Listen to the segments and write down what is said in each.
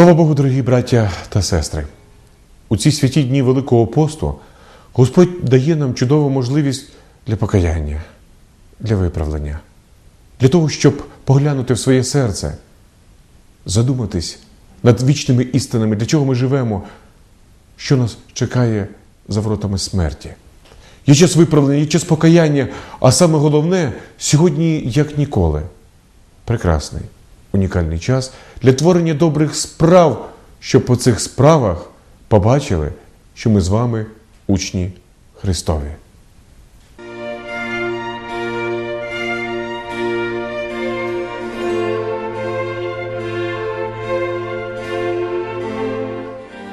Слава Богу, дорогі браття та сестри! У ці святі дні Великого посту Господь дає нам чудову можливість для покаяння, для виправлення, для того, щоб поглянути в своє серце, задуматись над вічними істинами, для чого ми живемо, що нас чекає за воротами смерті. Є час виправлення, є час покаяння, а саме головне сьогодні, як ніколи, прекрасний, унікальний час для творення добрих справ, щоб по цих справах побачили, що ми з вами учні Христові.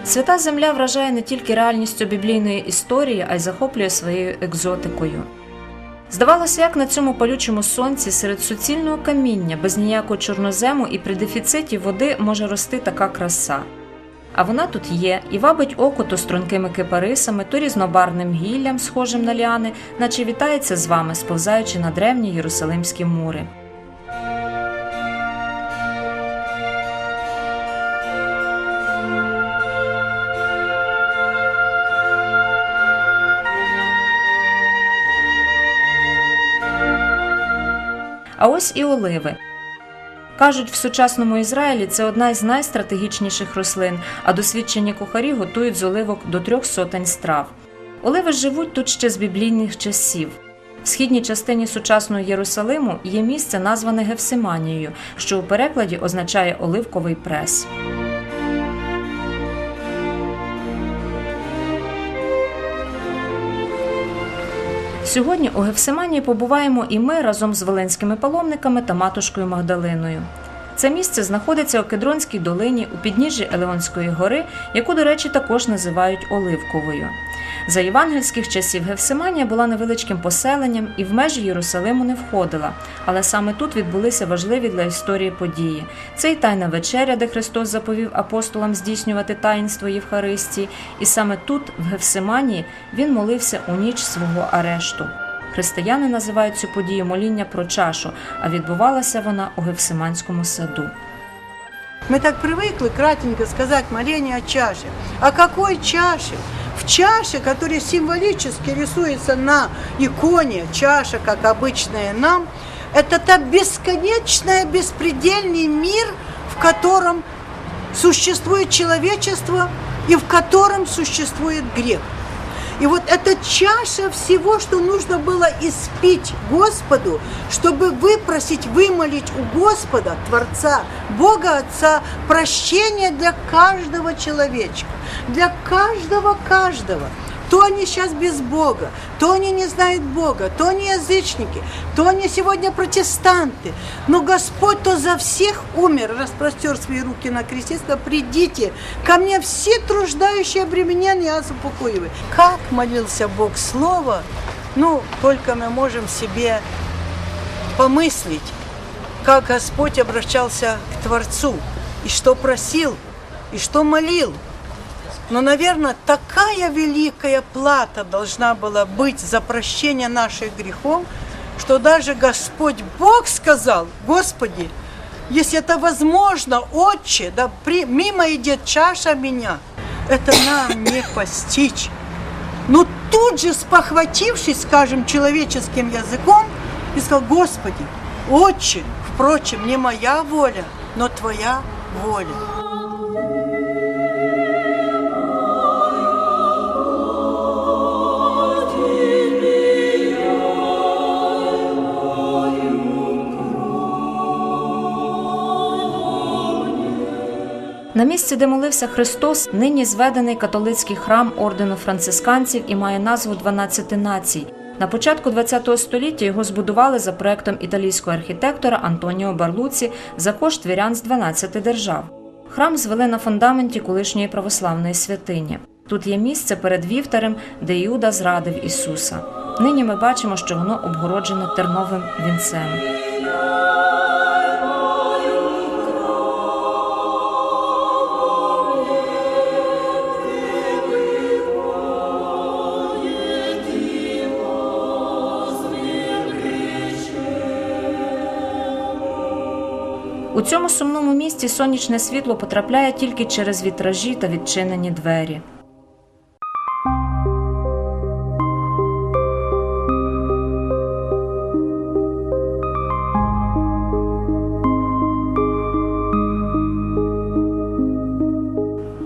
Свята земля вражає не тільки реальністю біблійної історії, а й захоплює своєю екзотикою. Здавалося, як на цьому палючому сонці серед суцільного каміння, без ніякого чорнозему і при дефіциті води може рости така краса. А вона тут є і вабить око то стрункими кипарисами, то різнобарним гіллям, схожим на ліани, наче вітається з вами, сповзаючи на древні єрусалимські мури. А ось і оливи. Кажуть, в сучасному Ізраїлі це одна із найстратегічніших рослин, а досвідчені кухарі готують з оливок до трьох сотень страв. Оливи живуть тут ще з біблійних часів. В східній частині сучасного Єрусалиму є місце, назване Гевсиманією, що у перекладі означає оливковий прес. Сьогодні у Гефсиманії побуваємо і ми разом з волинськими паломниками та матушкою Магдалиною. Це місце знаходиться у Кедронській долині у підніжжі Елеонської гори, яку, до речі, також називають Оливковою. За євангельських часів Гефсиманія була невеличким поселенням і в межі Єрусалиму не входила, але саме тут відбулися важливі для історії події. Це й тайна вечеря, де Христос заповів апостолам здійснювати таїнство Євхаристії, і саме тут, в Гефсиманії, він молився у ніч свого арешту. Християни називають цю подію моління про чашу, а відбувалася вона у Гефсиманському саду. Мы так привыкли кратенько сказать моление о чаше. О какой чаше? В чаше, которая символически рисуется на иконе, чаша, как обычная нам, это та бесконечная, беспредельный мир, в котором существует человечество и в котором существует грех. И вот эта чаша всего, что нужно было испить Господу, чтобы выпросить, вымолить у Господа, Творца, Бога Отца, прощение для каждого человечка, для каждого-каждого. То они сейчас без Бога, то они не знают Бога, то они язычники, то они сегодня протестанты. Но Господь то за всех умер, распростер свои руки на кресте, сказал, придите ко мне все труждающие обремененные, я упокоиваю. Как молился Бог Слово, ну, только мы можем себе помыслить, как Господь обращался к Творцу, и что просил, и что молил. Но, наверное, такая великая плата должна была быть за прощение наших грехов, что даже Господь Бог сказал, Господи, если это возможно, Отче, да при, мимо идет чаша меня, это нам не постичь. Но тут же спохватившись, скажем, человеческим языком, и сказал, Господи, Отче, впрочем, не моя воля, но Твоя воля. На місці, де молився Христос, нині зведений католицький храм ордену францисканців і має назву «12 націй. На початку ХХ століття його збудували за проектом італійського архітектора Антоніо Барлуці за кошт вірян з 12 держав. Храм звели на фундаменті колишньої православної святині. Тут є місце перед вівтарем, де Іуда зрадив Ісуса. Нині ми бачимо, що воно обгороджене терновим вінцем. У цьому сумному місті сонячне світло потрапляє тільки через вітражі та відчинені двері.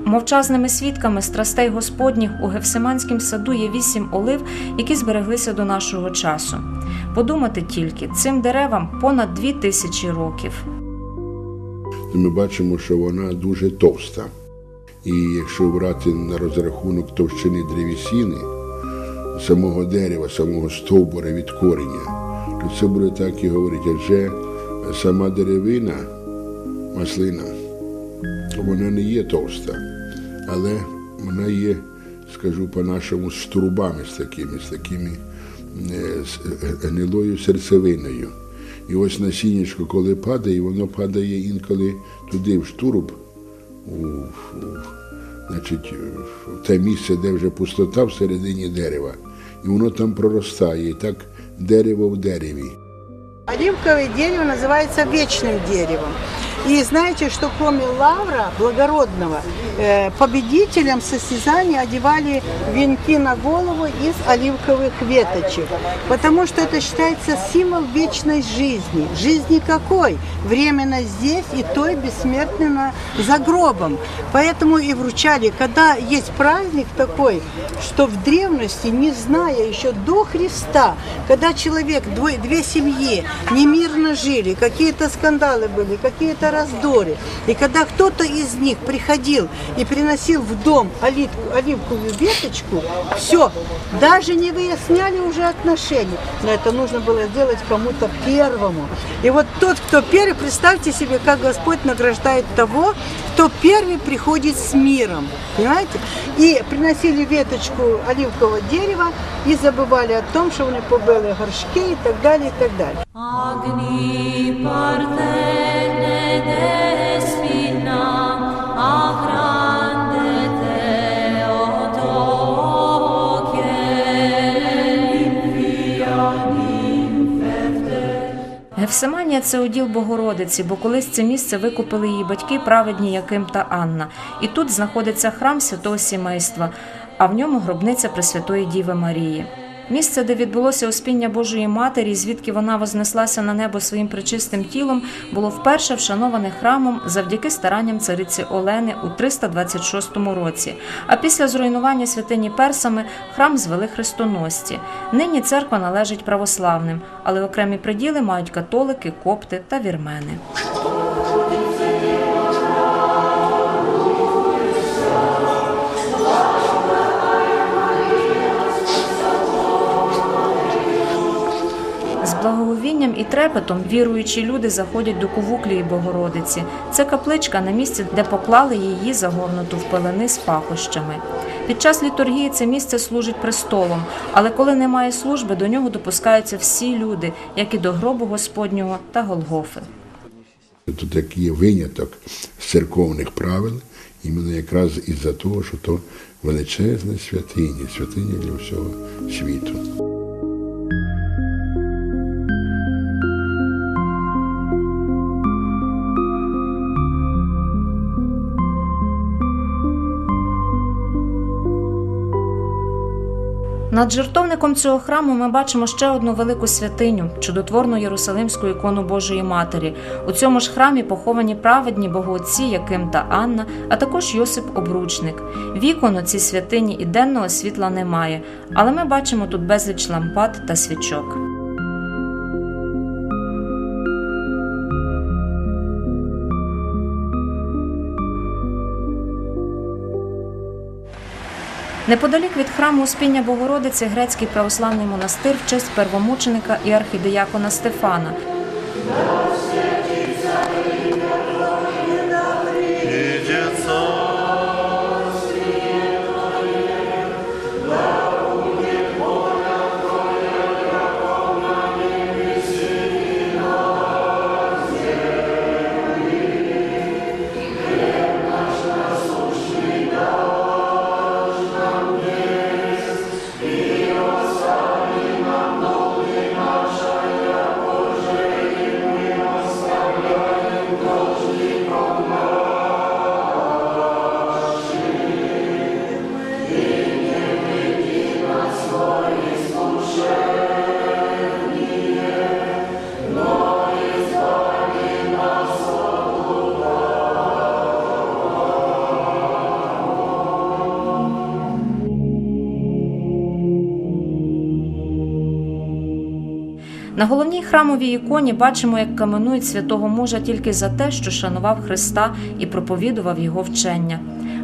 Мовчазними свідками страстей Господніх у Гефсиманськім саду є вісім олив, які збереглися до нашого часу. Подумати тільки, цим деревам понад дві тисячі років. Ми бачимо, що вона дуже товста. І якщо брати на розрахунок товщини древесини, самого дерева, самого стовбура від корення, то це буде так і говорити. Адже сама деревина, маслина, вона не є товста, але вона є, скажу по-нашому, з трубами з такими, з такими е, е, гнилою серцевиною. І ось насіннячко, коли падає, воно падає інколи туди, в штуруб, у, у, значить, в те місце, де вже пустота всередині дерева. І воно там проростає, і так дерево в дереві. Оливковое дерево называется вечным деревом. И знаете, что кроме лавра благородного, э, победителям состязания одевали венки на голову из оливковых веточек. Потому что это считается символ вечной жизни. Жизни какой? Временно здесь и той бессмертной за гробом. Поэтому и вручали, когда есть праздник такой, что в древности, не зная еще до Христа, когда человек, двое, две семьи немирно жили, какие-то скандалы были, какие-то раздоры, и когда кто-то из них приходил и приносил в дом оливку- оливковую веточку, все, даже не выясняли уже отношения, но это нужно было сделать кому-то первому. И вот тот, кто первый, представьте себе, как Господь награждает того, кто первый приходит с миром, понимаете? И приносили веточку оливкового дерева и забывали о том, что они побили горшки и так далее, и так далее. Agni partene Гефсиманія це оділ Богородиці, бо колись це місце викупили її батьки, праведні Яким та Анна. І тут знаходиться храм святого сімейства, а в ньому гробниця Пресвятої Діви Марії. Місце, де відбулося успіння Божої Матері, звідки вона вознеслася на небо своїм причистим тілом, було вперше вшановане храмом завдяки старанням цариці Олени у 326 році. А після зруйнування святині персами храм звели хрестоносці. Нині церква належить православним, але окремі приділи мають католики, копти та вірмени. Благоговінням і трепетом віруючі люди заходять до Кувуклії Богородиці. Це капличка на місці, де поклали її загорнуту в пелени з пахощами. Під час літургії це місце служить престолом, але коли немає служби, до нього допускаються всі люди, як і до гробу Господнього та Голгофи. Тут такий є виняток з церковних правил, іменно якраз із-за того, що то величезна святиня, святиня для всього світу. Над жертовником цього храму ми бачимо ще одну велику святиню чудотворну Єрусалимську ікону Божої Матері. У цьому ж храмі поховані праведні богоотці Яким та Анна, а також Йосип Обручник. Вікон у цій святині і денного світла немає, але ми бачимо тут безліч лампад та свічок. Неподалік від храму Успіння Богородиці грецький православний монастир в честь первомученика і архідеякона Стефана. На головній храмовій іконі бачимо, як каменують святого мужа тільки за те, що шанував Христа і проповідував його вчення.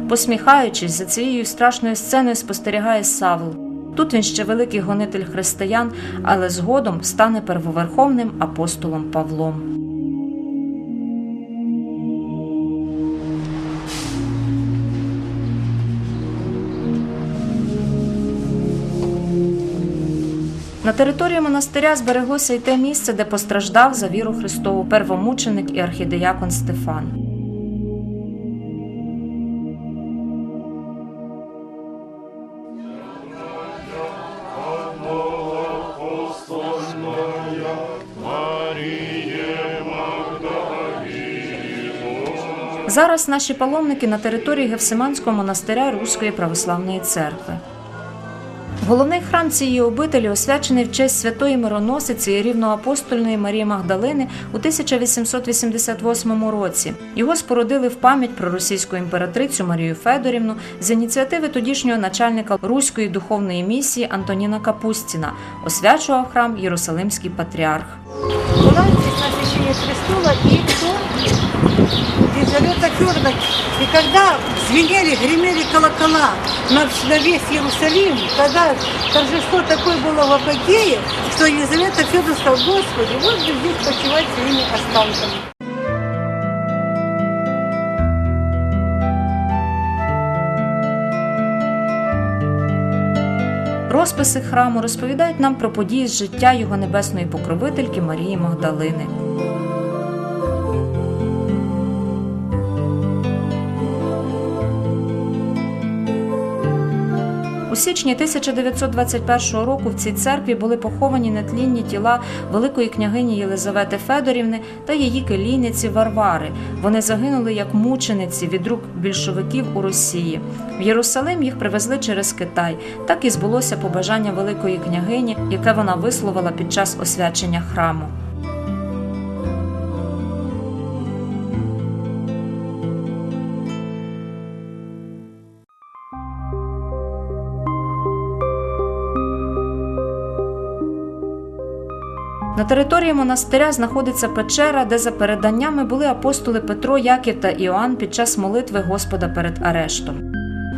Посміхаючись, за цією страшною сценою спостерігає Савл. Тут він ще великий гонитель християн, але згодом стане первоверховним апостолом Павлом. На території монастиря збереглося й те місце, де постраждав за віру Христову первомученик і архідеякон Стефан. Зараз наші паломники на території Гефсиманського монастиря Руської православної церкви. Головний храм цієї обителі освячений в честь святої мироносиці і рівноапостольної Марії Магдалини у 1888 році. Його спорудили в пам'ять про російську імператрицю Марію Федорівну з ініціативи тодішнього начальника Руської духовної місії Антоніна Капустіна. Освячував храм Єрусалимський патріарх. Здесь на освящение престола и кто? Елизавета Федоровна. И когда звенели, гремели колокола на, на весь Иерусалим, тогда торжество такое было в Апогее, что Елизавета Федоровна сказала, Господи, вот здесь почивать своими останками. Розписи храму розповідають нам про події з життя його небесної покровительки Марії Магдалини. Січні 1921 року в цій церкві були поховані нетлінні тіла великої княгині Єлизавети Федорівни та її келійниці Варвари. Вони загинули як мучениці від рук більшовиків у Росії. В Єрусалим їх привезли через Китай. Так і збулося побажання великої княгині, яке вона висловила під час освячення храму. На території монастиря знаходиться печера, де за переданнями були апостоли Петро, Яків та Іоанн під час молитви Господа перед арештом.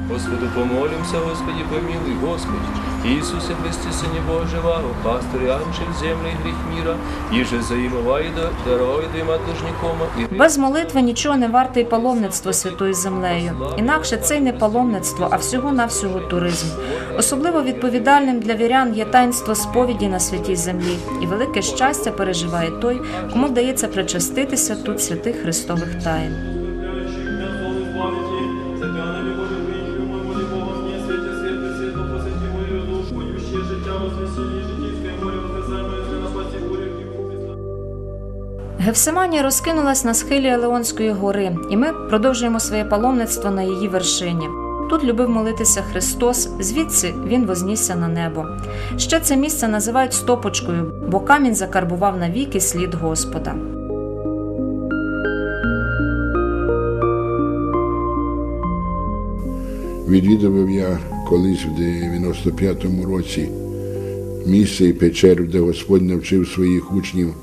Господу помолимся, Господи помилуй, Господи. Иисусе Христе, Сыне Божьего, пастырь Аншель земли и грех мира, иже заимывай да даруй да има должником, и Без молитви нічого не варте й паломництво святою землею. Інакше це й не паломництво, а всього-навсього туризм. Особливо відповідальним для вірян є таїнство сповіді на святій землі, і велике щастя переживає той, кому вдається причаститися тут святих Христових таїн. Гефсиманія розкинулась на схилі Елеонської гори, і ми продовжуємо своє паломництво на її вершині. Тут любив молитися Христос, звідси він вознісся на небо. Ще це місце називають стопочкою, бо камінь закарбував навіки слід Господа. Відвідував я колись в 95-му році місце і печеру, де Господь навчив своїх учнів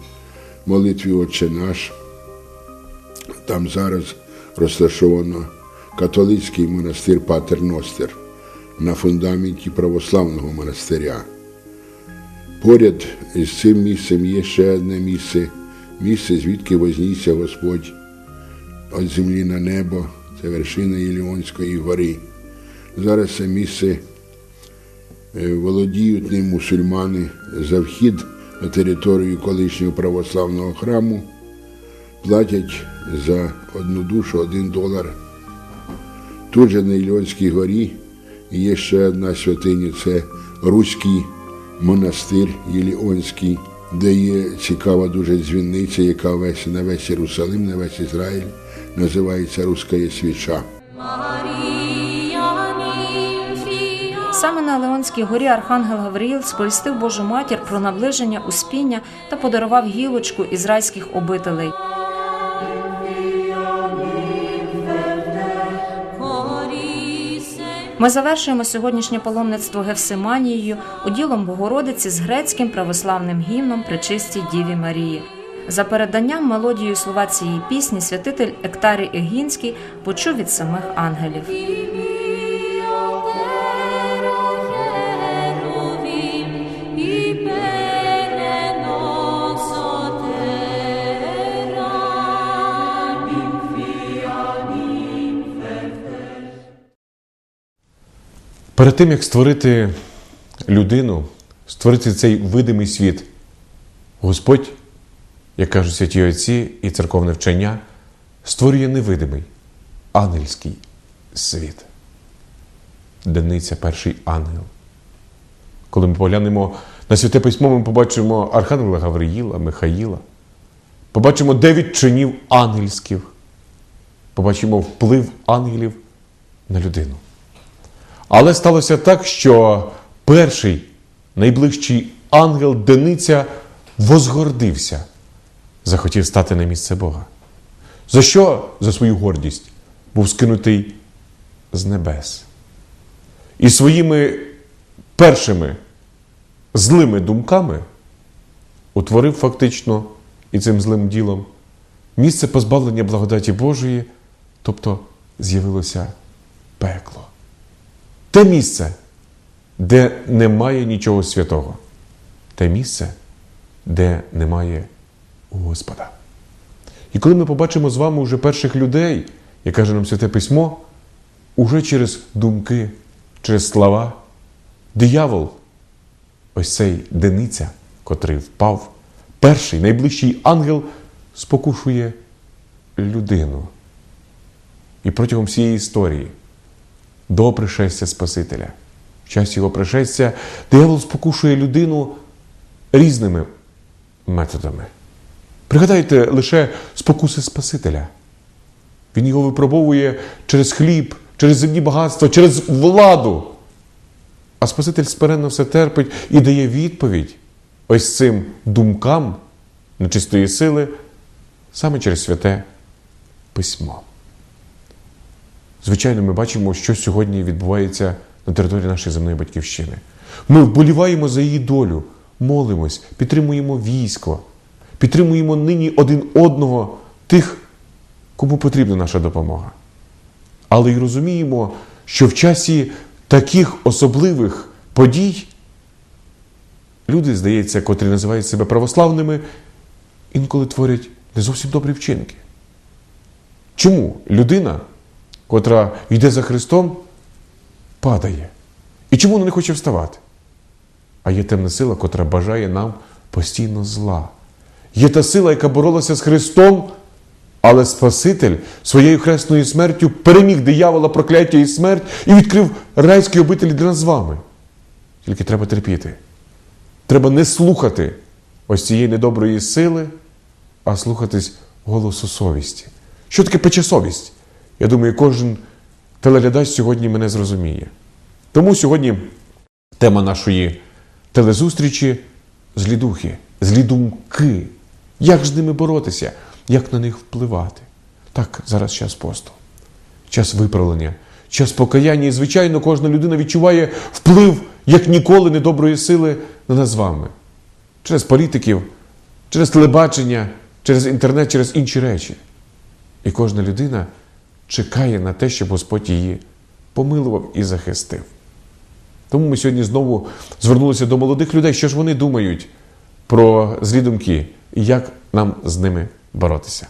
молитві Отче наш. Там зараз розташовано католицький монастир Патер Ностер на фундаменті православного монастиря. Поряд із цим місцем є ще одне місце, місце, звідки вознісся Господь від землі на небо, це вершина Іліонської гори. Зараз це місце е, володіють ним мусульмани за вхід територію колишнього православного храму, платять за одну душу один долар. Тут же на Ільонській горі є ще одна святиня, це Руський монастир Єліонський, де є цікава дуже дзвіниця, яка весь на весь Єрусалим, на весь Ізраїль називається Руська свіча. Саме на Леонській горі Архангел Гавриїл сповістив Божу матір про наближення успіння та подарував гілочку ізраїльських обителей. Ми завершуємо сьогоднішнє паломництво Гевсиманією уділом Богородиці з грецьким православним гімном Пречистій Діві Марії. За переданням мелодією слова цієї пісні святитель Ектарій Егінський почув від самих ангелів. Перед тим, як створити людину, створити цей видимий світ, Господь, як кажуть святі отці і церковне вчення, створює невидимий, ангельський світ. Дениця перший ангел. Коли ми поглянемо на святе письмо, ми побачимо Архангела Гавриїла, Михаїла, побачимо дев'ять чинів ангельських, побачимо вплив ангелів на людину. Але сталося так, що перший найближчий ангел Дениця возгордився, захотів стати на місце Бога. За що? За свою гордість був скинутий з небес. І своїми першими злими думками утворив фактично і цим злим ділом місце позбавлення благодаті Божої, тобто з'явилося пекло. Те місце, де немає нічого святого, те місце, де немає Господа. І коли ми побачимо з вами вже перших людей, як каже нам Святе Письмо, уже через думки, через слова, диявол, ось цей дениця, котрий впав, перший найближчий ангел спокушує людину. І протягом всієї історії до пришестя Спасителя. В час його пришестя диявол спокушує людину різними методами. Пригадайте лише спокуси Спасителя. Він його випробовує через хліб, через земні багатства, через владу. А Спаситель смиренно все терпить і дає відповідь ось цим думкам нечистої сили саме через святе письмо. Звичайно, ми бачимо, що сьогодні відбувається на території нашої земної батьківщини. Ми вболіваємо за її долю, молимось, підтримуємо військо, підтримуємо нині один одного тих, кому потрібна наша допомога. Але й розуміємо, що в часі таких особливих подій люди, здається, котрі називають себе православними, інколи творять не зовсім добрі вчинки. Чому людина, котра йде за Христом, падає? І чому вона не хоче вставати? А є темна сила, котра бажає нам постійно зла. Є та сила, яка боролася з Христом, але Спаситель своєю хресною смертю переміг диявола, прокляття і смерть і відкрив райські обителі для нас з вами. Тільки треба терпіти. Треба не слухати ось цієї недоброї сили, а слухатись голосу совісті. Що таке пече совість? Я думаю, кожен телеглядач сьогодні мене зрозуміє. Тому сьогодні тема нашої телезустрічі злі духи, злі думки. Як з ними боротися, як на них впливати? Так, зараз час посту, час виправлення, час покаяння. І, звичайно, кожна людина відчуває вплив як ніколи недоброї сили на нас з вами. Через політиків, через телебачення, через інтернет, через інші речі. І кожна людина чекає на те, щоб Господь її помилував і захистив. Тому ми сьогодні знову звернулися до молодих людей, що ж вони думають про злі думки і як нам з ними боротися.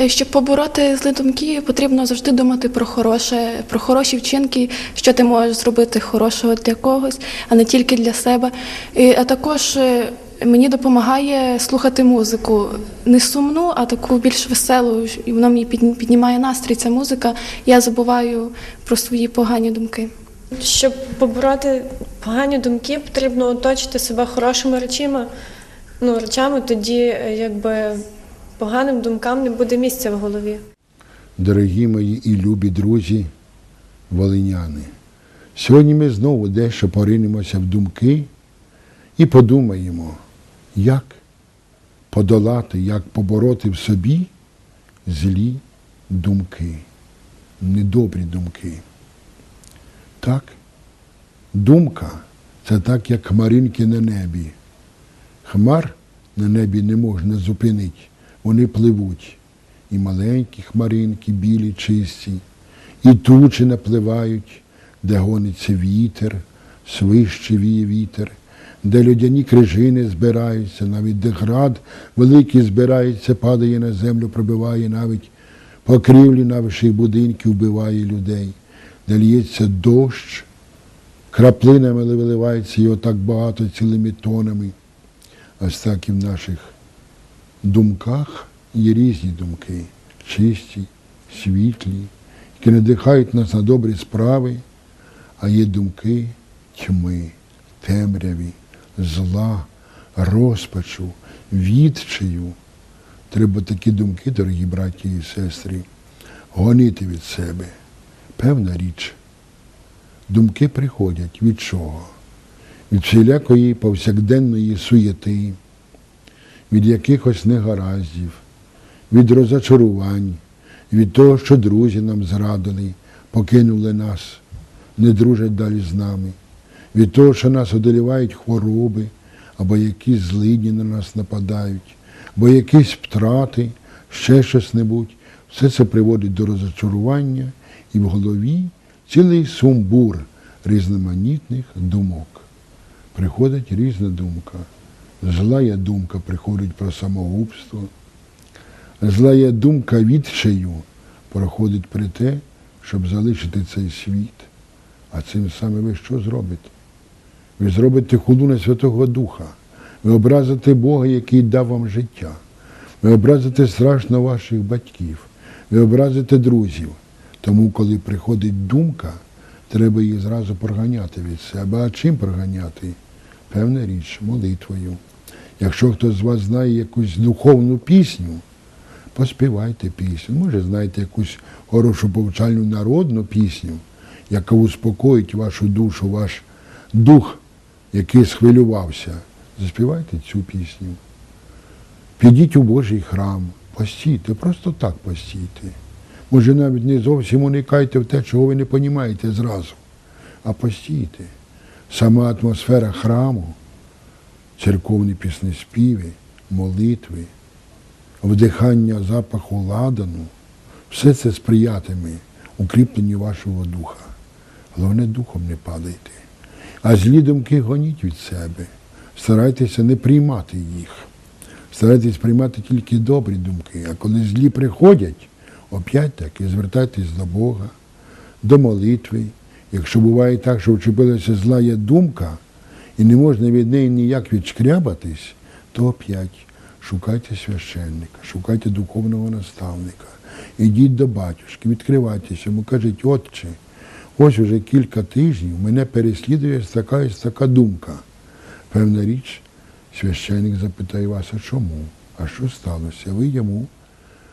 Е, Щоб побороти злі думки, потрібно завжди думати про хороше, про хороші вчинки, що ти можеш зробити хорошого для когось, а не тільки для себе. І, а також е, мені допомагає слухати музику не сумну, а таку більш веселу. І вона мені піднімає настрій. Ця музика. Я забуваю про свої погані думки. Щоб побороти погані думки, потрібно оточити себе хорошими речами. Ну, речами, тоді е, якби поганим думкам не буде місця в голові. Дорогі мої і любі друзі, волиняни, сьогодні ми знову дещо поринемося в думки і подумаємо, як подолати, як побороти в собі злі думки, недобрі думки. Так? Думка це так, як хмаринки на небі. Хмар на небі не можна зупинити, вони пливуть. І маленькі хмаринки, білі, чисті, і тучі напливають, де гониться вітер, свище віє вітер, де людяні крижини збираються, навіть де град великий збирається, падає на землю, пробиває навіть покрівлі наших будинків, вбиває людей, де лється дощ, краплинами виливається його так багато цілими тонами. Ось так і в наших думках є різні думки, чисті, світлі, які надихають нас на добрі справи, а є думки тьми, темряві, зла, розпачу, відчаю. Треба такі думки, дорогі браті і сестри, гонити від себе. Певна річ. Думки приходять від чого? Від всілякої повсякденної суєти, від якихось негараздів, від розочарувань, від того, що друзі нам зрадили, покинули нас, не дружать далі з нами, від того, що нас одолівають хвороби, або якісь злидні на нас нападають, або якісь втрати, ще щось небудь. Все це приводить до розочарування і в голові цілий сумбур різноманітних думок. Приходить різна думка. Злая думка приходить про самогубство. Злая думка відчаю проходить при те, щоб залишити цей світ. А цим саме ви що зробите? Ви зробите худу на Святого Духа. Ви образите Бога, який дав вам життя. Ви образите страшно ваших батьків. Ви образите друзів. Тому, коли приходить думка, треба її зразу проганяти від себе. А чим проганяти? Певна річ, молитвою. Якщо хтось з вас знає якусь духовну пісню, поспівайте пісню. Може, знаєте якусь хорошу повчальну народну пісню, яка успокоїть вашу душу, ваш дух, який схвилювався. Заспівайте цю пісню. Підіть у Божий храм, постійте, просто так постійте. Може, навіть не зовсім уникайте в те, чого ви не розумієте зразу, а постійте. Сама атмосфера храму, церковні піснеспіви, молитви, вдихання запаху ладану, все це сприятиме укріпленню вашого духа. Головне, духом не падайте. А злі думки гоніть від себе. Старайтеся не приймати їх. Старайтесь приймати тільки добрі думки. А коли злі приходять, опять таки звертайтесь до Бога, до молитви. Якщо буває так, що вчепилася зла є думка, і не можна від неї ніяк відшкрябатись, то опять шукайте священника, шукайте духовного наставника, ідіть до батюшки, відкривайтеся, йому кажіть, отче, ось уже кілька тижнів мене переслідує така ось така думка. Певна річ, священник запитає вас, а чому? А що сталося? Ви йому,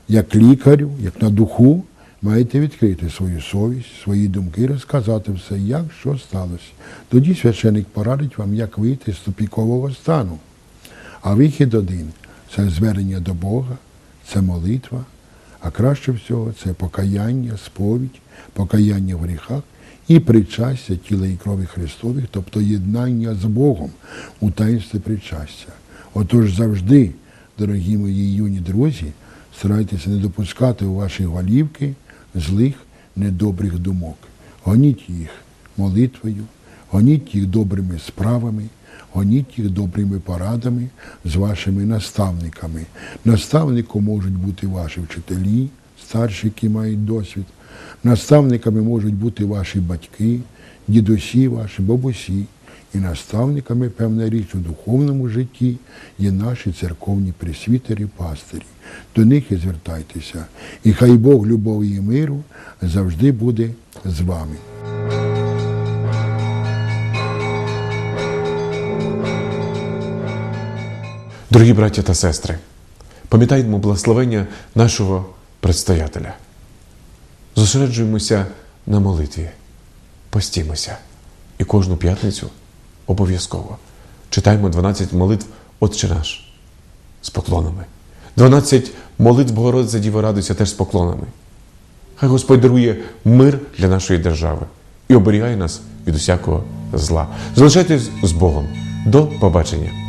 як лікарю, як на духу, маєте відкрити свою совість, свої думки, розказати все, як що сталося. Тоді священик порадить вам, як вийти з тупікового стану. А вихід один це звернення до Бога, це молитва, а краще всього це покаяння, сповідь, покаяння в гріхах і причастя тіла і крові Христових, тобто єднання з Богом у таїнстві причастя. Отож завжди, дорогі мої юні друзі, старайтеся не допускати у ваші голівки злих, недобрих думок. Гоніть їх молитвою, гоніть їх добрими справами, гоніть їх добрими порадами з вашими наставниками. Наставником можуть бути ваші вчителі, старші, які мають досвід. Наставниками можуть бути ваші батьки, дідусі ваші, бабусі. І наставниками, певна річ, у духовному житті є наші церковні пресвітері, пастирі. До них і звертайтеся. І хай Бог любові і миру завжди буде з вами. Дорогі браття та сестри, пам'ятаємо благословення нашого предстоятеля. Зосереджуємося на молитві, постімося. І кожну п'ятницю обов'язково читаємо 12 молитв Отче наш з поклонами. 12 молитв Богородиця Діва радуйся теж з поклонами. Хай Господь дарує мир для нашої держави, і оберігай нас від усякого зла. Залишайтесь з Богом. До побачення!